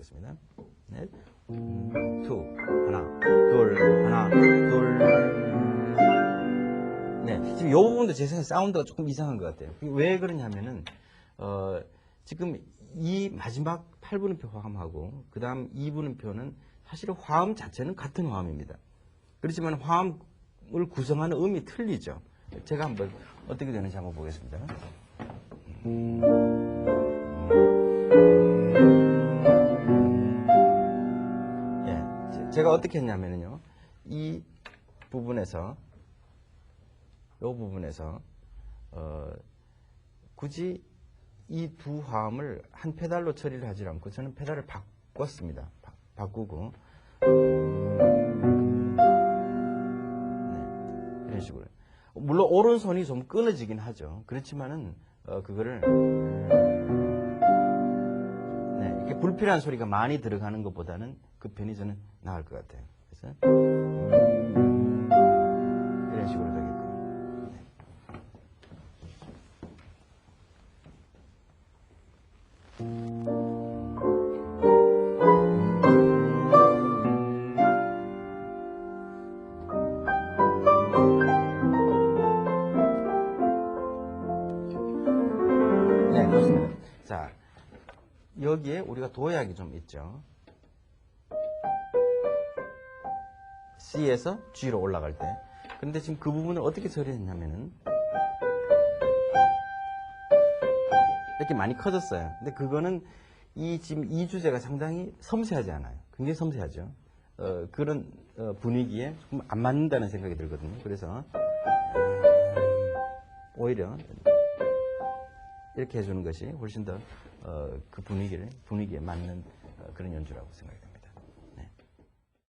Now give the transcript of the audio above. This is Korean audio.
해보겠습니다. 넷, 음, 투, 하나, 둘, 하나, 둘. 네, 지금 이 부분도 제 생각에 사운드가 조금 이상한 것 같아요. 왜 그러냐면은 어, 지금 이 마지막 8분음표 화음하고 그 다음 2분음표는 사실은 화음 자체는 같은 화음입니다. 그렇지만 화음을 구성하는 음이 틀리죠. 제가 한번 어떻게 되는지 한번 보겠습니다. 예, 제- 제가 어떻게 했냐면요. 이 부분에서 이 부분에서 어, 굳이 이 두 화음을 한 페달로 처리를 하지 않고 저는 페달을 바꿨습니다. 바, 바꾸고 네, 이런 식으로 물론 오른손이 좀 끊어지긴 하죠. 그렇지만은 어, 그거를 불필요한 소리가 많이 들어가는 것보다는 그 편이 저는 나을 것 같아요. 그래서 이런 식으로 되게끔. 네. 네, 그렇습니다. 자, 여기에 우리가 도약이 좀 있죠. C에서 G로 올라갈 때. 근데 지금 그 부분을 어떻게 처리했냐면은 이렇게 많이 커졌어요. 근데 그거는 이 지금 이 주제가 상당히 섬세하지 않아요. 굉장히 섬세하죠. 어, 그런 어, 분위기에 조금 안 맞는다는 생각이 들거든요. 그래서 음, 오히려 이렇게 해주는 것이 훨씬 더 그 분위기를 분위기에 맞는 어, 그런 연주라고 생각이 됩니다.